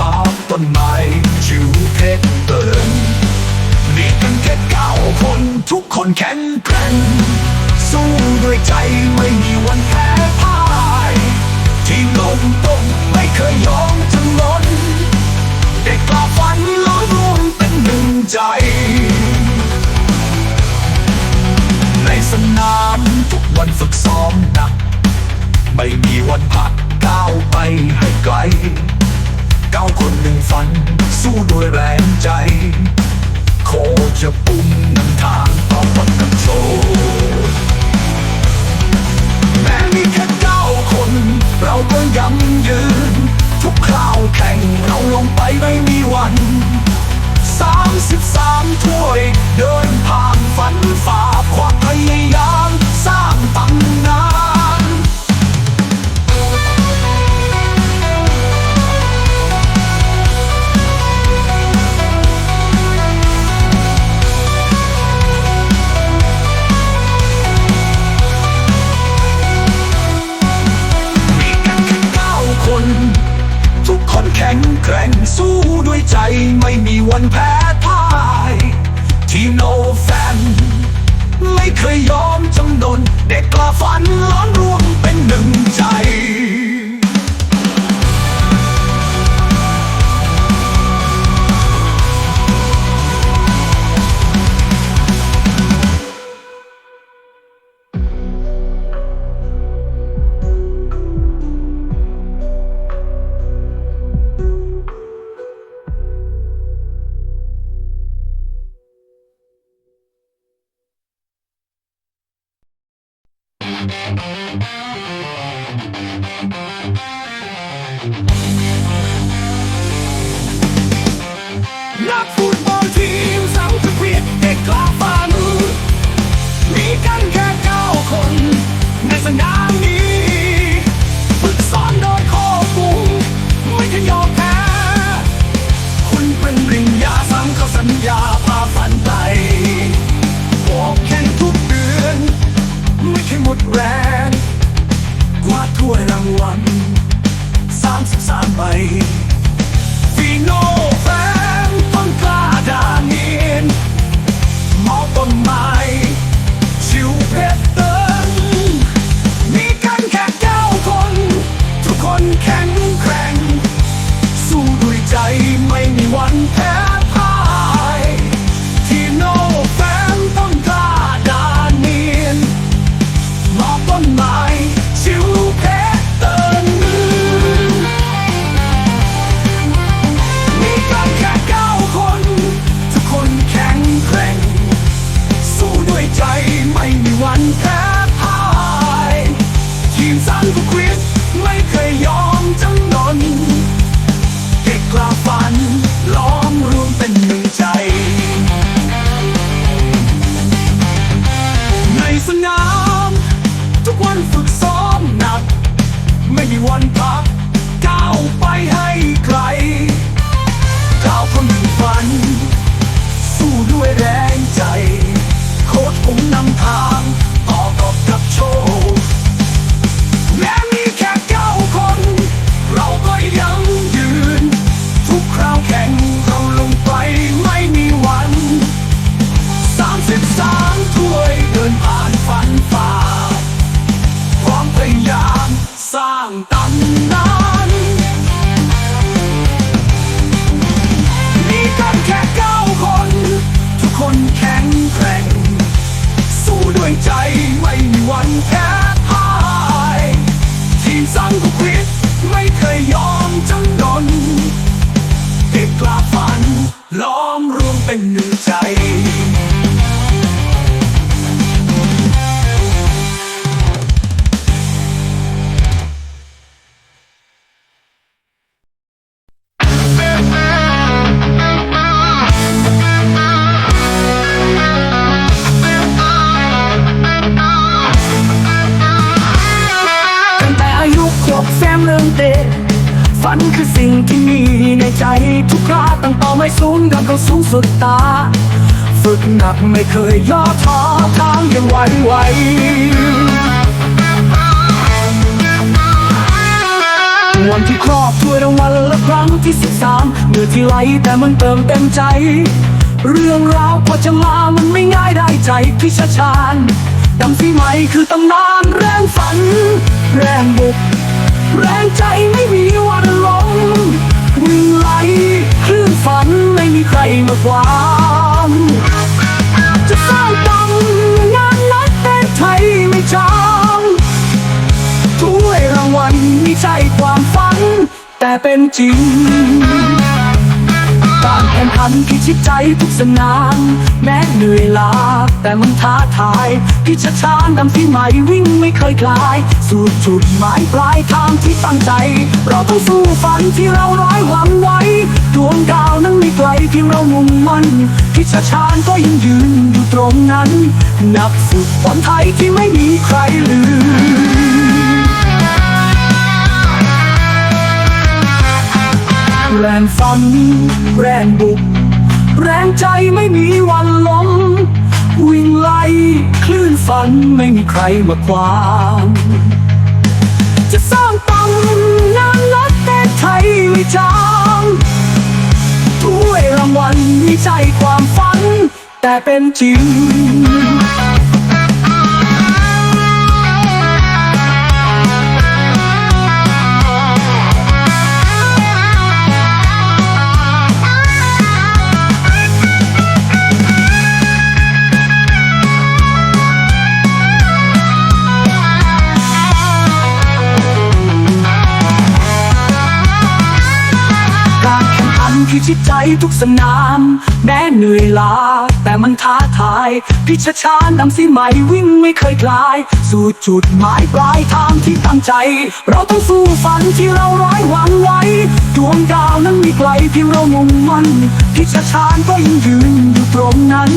ปาต้นไม้ชิวเพชรเตินนี่เป็นแค่เก้าคนทุกคนแข็งแกร่งสู้ด้วยใจไม่มีวันแพ้พ่ายที่ลงต้มไม่เคยยอมจำนนเด็กกล้าฝันล้วรวมเป็นหนึ่งใจ ในสนามทุกวันฝึกซ้อมหนัก ไม่มีวันพักก้าวไปให้ไกล ก้าวคนหนึ่งฝัน สู้ด้วยแรงใจ โคจะปุ่มนำทางต่อปันกับโชแม้มีแค่เก้าคน เราก็ยังยืน ทุกคราวแข่งเราลงไปไม่มีวันสามสิบสามถ้วย เดินผ่านฝันฝ่าความพยายาม ไม่มีวันแพ้พ่ายทีมโนแฟน ไม่เคยยอมจำนนเด็กกล้าฝันล้อน of mine to ไม่เคยย่อท้อทางยังไหวไหววันที่ครอบถ้วยรางวัลละครั้งที่สิบสามเมื่อที่ไหลแต่มันเติมเต็มใจ เรื่องราวกว่าจะมามันไม่ง่ายได้ใจพิชชาญดำสีไหมคือตำนานแรงฝัน แรงบุก แรงใจไม่มีวันลงวิ่งไหลคลื่นฝันไม่มีใครมาขวาง รางวัลไม่ใช่ความฝัน แต่เป็นจริงการแข่งขันพิชิตใจทุกสนาม แม้เหนื่อยล้าแต่มันท้าทายพิชชานดำที่ใหม่วิ่งไม่เคยคลาย สู่จุดหมายปลายทางที่ตั้งใจ เราต้องสู้ฝันที่เราร้อยหวังไว้ ดวงดาวนั้นไม่ไกลเพียงเรามุ่งมั่นพิชชานก็ยังยืนอยู่ตรงนั้น นักฝึกบอลไทยที่ไม่มีใครลืม แรงฝัน แรงบุก แรงใจไม่มีวันล้ม วิ่งไล่คลื่นฝันไม่มีใครมาขวางจะสร้างตำนานนักเตะไทยไม่จางถ้วยรางวัลม่ใช่ความฝัน แต่เป็นจริง พิชิตใจทุกสนาม แม้เหนื่อยล้าแต่มันท้าทาย พิชชานำสีใหม่วิ่งไม่เคยคลาย สู่จุดหมายปลายทางที่ตั้งใจ เราต้องสู้ฝันที่เราร้อยหวังไว้ ดวงดาวนั้นมีไกลเพียงเรามุ่งมั่นพิชชานก็ยังยืนอยู่ตรงนั้น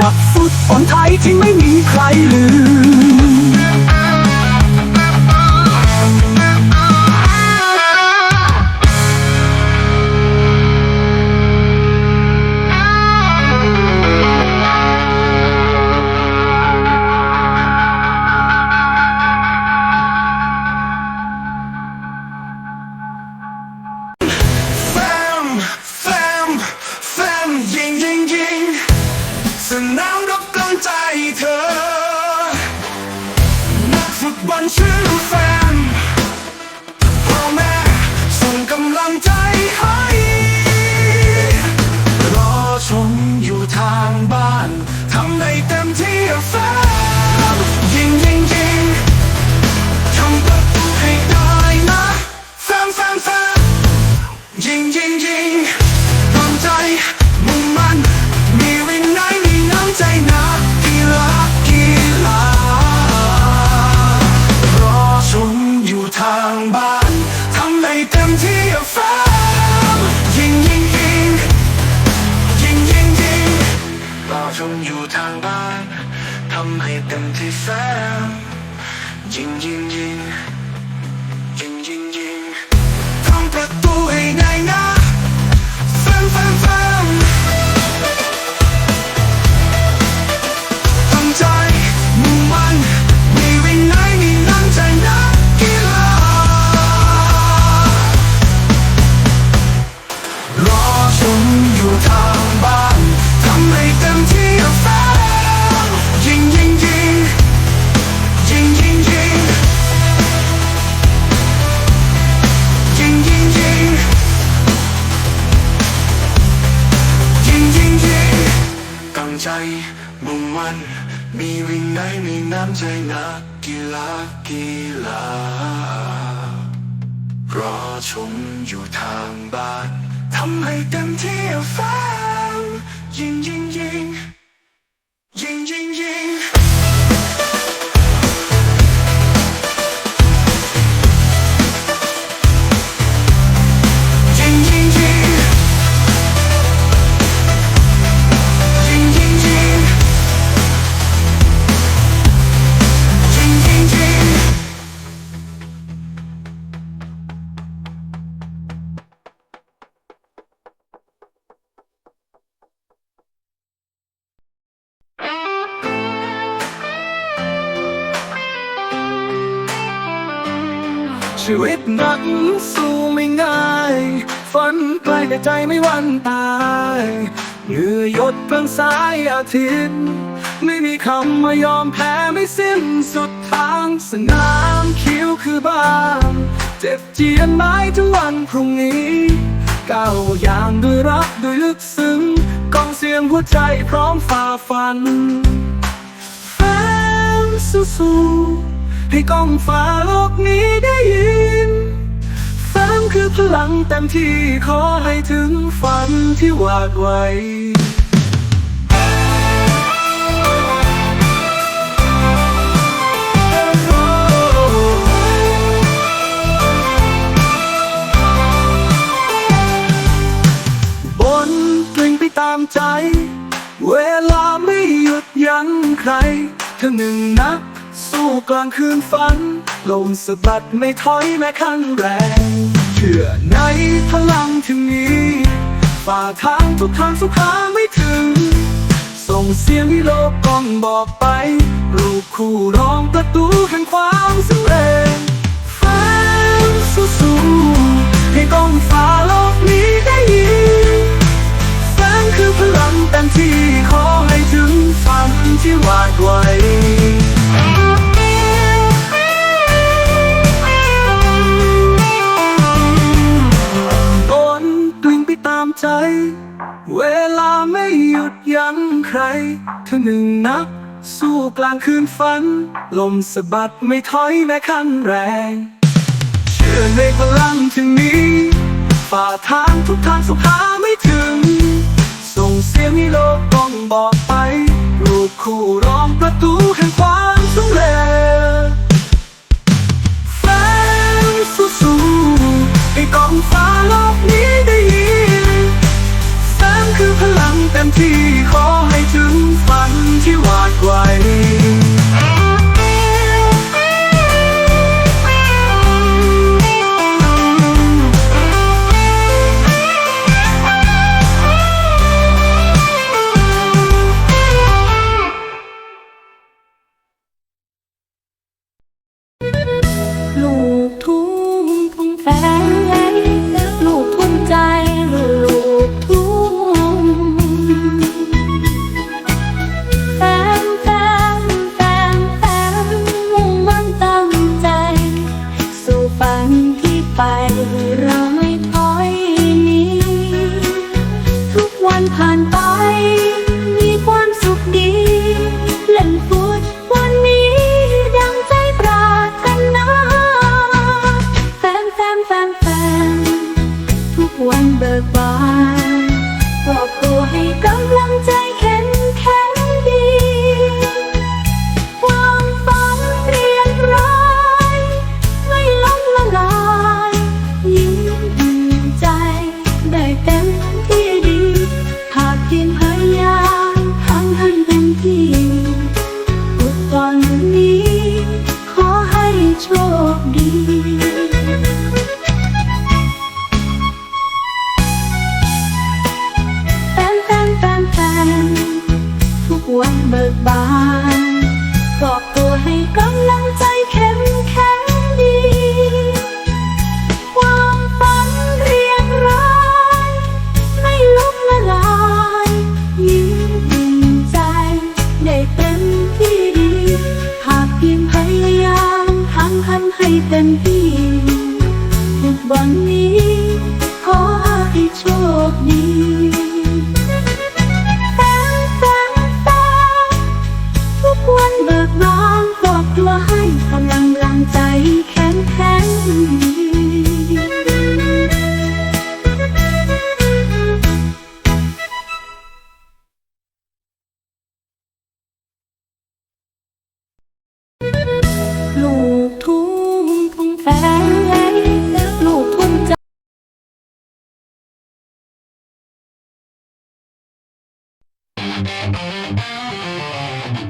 นักฟุตบอลไทยที่ไม่มีใครลืม ใจไม่วันตายเหงื่อหยดเพิ่งสายอาทิตย์ ไม่มีคำมายอมแพ้ไม่สิ้นสุดทางสนามคิวคือบ้านเจ็บเจียนไม้ถึงวันพรุ่งนี้ก้าวอย่างด้วยรักด้วยลึกซึ้งกองเสียงหัวใจพร้อมฝ่าฟันแฟนสู้ๆให้กองฟ้าโลกนี้ได้ยิน คือพลังเต็มที่ขอให้ถึงฝันที่วาดไว้บนกลิ่งไปตามใจ เวลาไม่หยุดยั้งใครเธอหนึ่งนัก สู้กลางคืนฝัน ลมสะบัดไม่ถอยแม้ขั้นแรง ชื่อในพลังที่มีฝ่าทางทุกทางสุขาไม่ถึง ส่งเสียงให้โลกกล้องบอกไป รูปคู่ร้องประตูแห่งความสำเร็จแฟนสู้ๆให้ก้องฟ้าโลกนี้ได้ยินแฟนคือพลังเต็มที่ขอให้ถึงฝันที่วาดไว้ ใจ เวลาไม่หยุดยั้งใครเธอหนึ่งนัก สู้กลางคืนฝัน ลมสะบัดไม่ถอยแม้ขั้นแรง เชื่อในพลังที่มีฝ่าทางทุกทางสุขาไม่ถึง ส่งเสียงให้โลกต้องบอกไป รูปคู่ร้องประตูแห่งความสำเร็จแฟนสู้ๆให้กองฟ้าโลกนี้ได้ยิน แสงคือพลังเต็มที่ขอให้ถึงฝันที่วาดไว้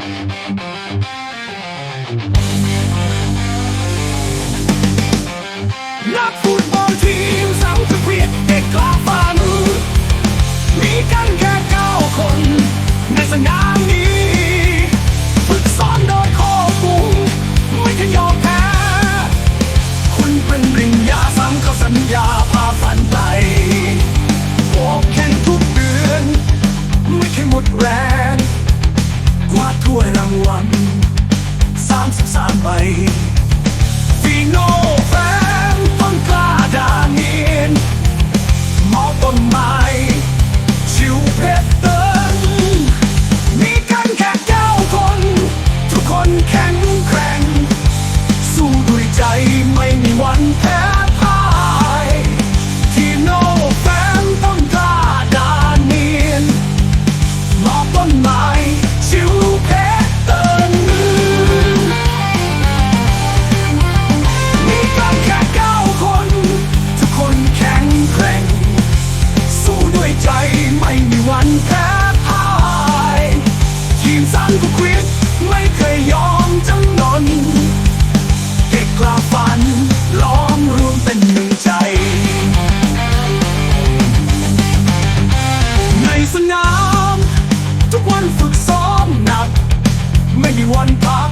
นักฟุตบอลทีมสังเวียดเด็กกอฝ่ามืมีกันแค่เก้าคน ในสนามนี้ฝึกซ้อมโดยโคบุงไม่เคยยอมแพ้ คุณเป็นริญญาซ้ำก็สัญญาพาฝันไปบอกแข่ทุกเดือน ไม่เคยหมดแรง one, sons of sun by him. ไม่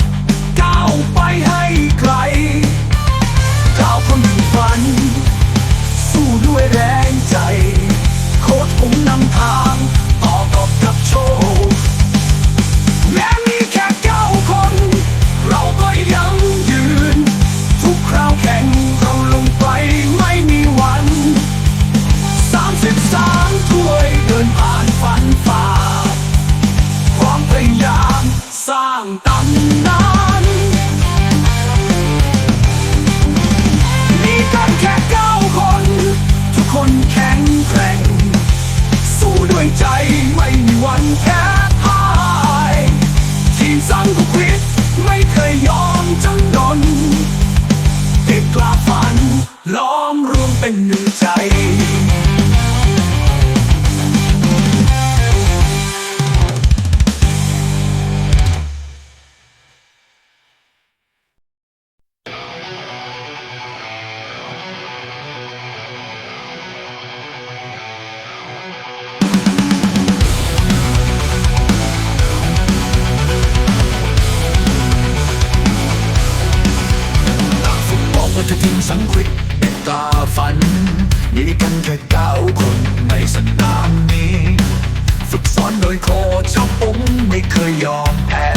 ยโคชเจ้าปุ๋งไม่เคยยอมแพ้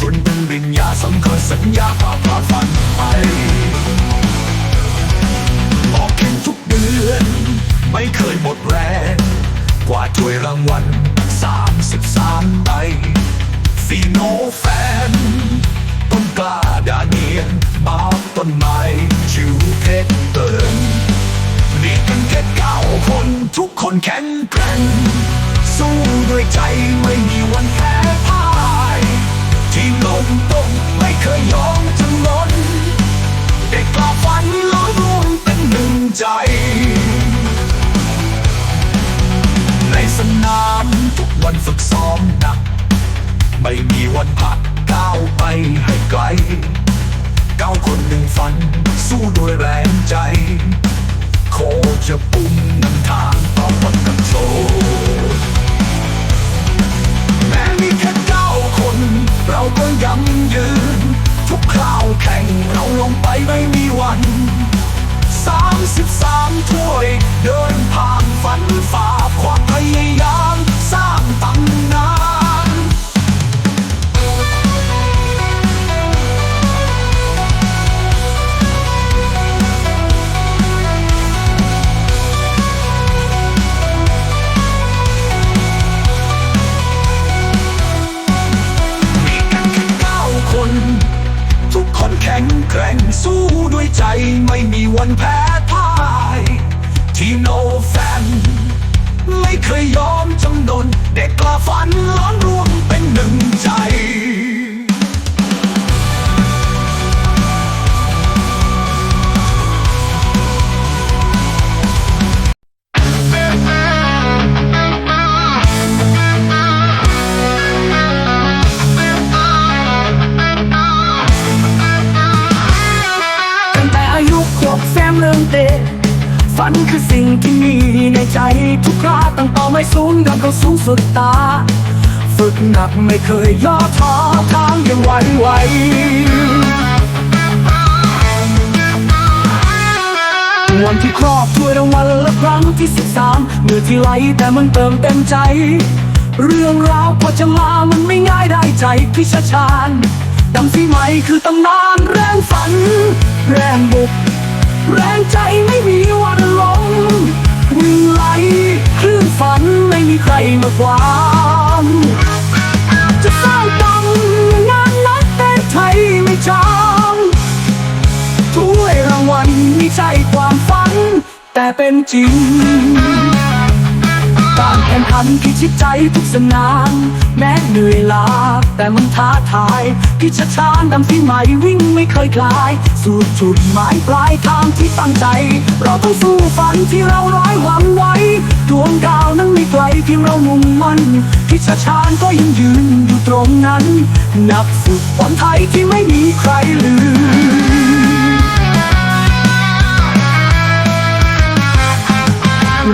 คุณเป็นวิญญาสำคัญสัญญาฝ่าผ่าฟันไปออกแข่งทุกเดือน ไม่เคยหมดแรง กว่าถ้วยรางวัล33ใบฟีโนแฟน ต้นกล้าดาเนียนบางต้นไม้ชิวเพชรเตินมีกันแค่เก้าคนทุกคนแข็งแกร่ง สู้ด้วยใจไม่มีวันแพ้พ่ายทีมลงตรงไม่เคยยอมจำนนเด็กกล้าฝันล้อมรวมเป็นหนึ่งใจ ในสนามทุกวันฝึกซ้อมหนัก ไม่มีวันพักก้าวไปให้ไกลก้าวคนหนึ่งฝัน สู้ด้วยแรงใจ โคจะปุ่มนำทางต่อวันกับโชว์ เราก็ยังยืน ทุกคราวแข่งเราลงไปไม่มีวันสามสิบสามถ้วย เดินผ่านฝันฝ่าความพยายามสร้าง ฝันคือสิ่งที่มีในใจทุกคราตั้งต่อไม่สูงดังเขาสูงสุดตา ฝึกหนักไม่เคยย่อท้อทางยังไหวไหววันที่ครอบถ้วยรางวัลและครั้งที่สิบสามเมื่อที่ไหลแต่มันเติมเต็มใจ เรื่องราวกว่าจะมามันไม่ง่ายได้ใจพิชชาญดำสีไหมคือตำนานแรงฝัน แรงบุก แรงใจไม่มีวันลงวิ่งไหลมาควางจะสร้างตังงานนักเต้นไทยไม่จางถ้วยรางวัลไม่ใช่ความฝัน แต่เป็นจริง การแข่งขันพิชิตใจทุกสนาม แม้เหนื่อยล้าแต่มันท้าทายพิชชานดำที่ใหม่วิ่งไม่เคยคลาย สู่จุดหมายปลายทางที่ตั้งใจ เราต้องสู้ฝันที่เราร้อยหวังไว้ ดวงดาวนั้นไม่ไกลเพียงเรามุ่งมั่นพิชชานก็ยังยืนอยู่ตรงนั้น นักฝึกบอลไทยที่ไม่มีใครลืม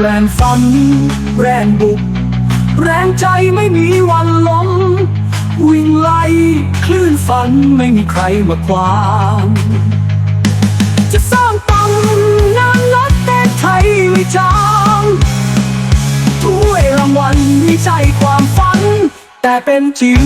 แรงฝัน แรงบุก แรงใจไม่มีวันล้ม วิ่งไล่คลื่นฝันไม่มีใครมาขวางจะสร้างตำนานนักเตะไทยไม่จางถ้วยรางวัลไม่ใช่ความฝัน แต่เป็นจริง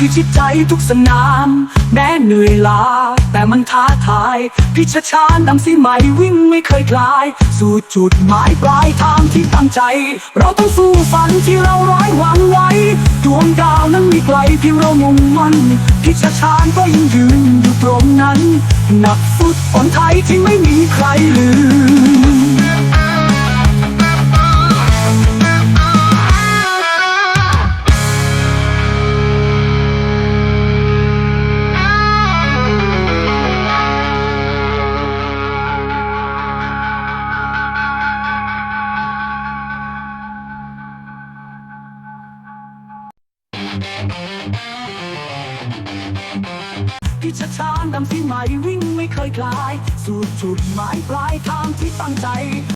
พิชิตใจทุกสนาม แม้เหนื่อยล้าแต่มันท้าทาย พิชชานำสีใหม่วิ่งไม่เคยคลาย สู่จุดหมายปลายทางที่ตั้งใจ เราต้องสู้ฝันที่เราร้อยหวังไว้ ดวงดาวนั้นมีไกลเพียงเรามุ่งมั่นพิชชานก็ยังยืนอยู่ตรงนั้น นักฟุตบอลไทยที่ไม่มีใครลืม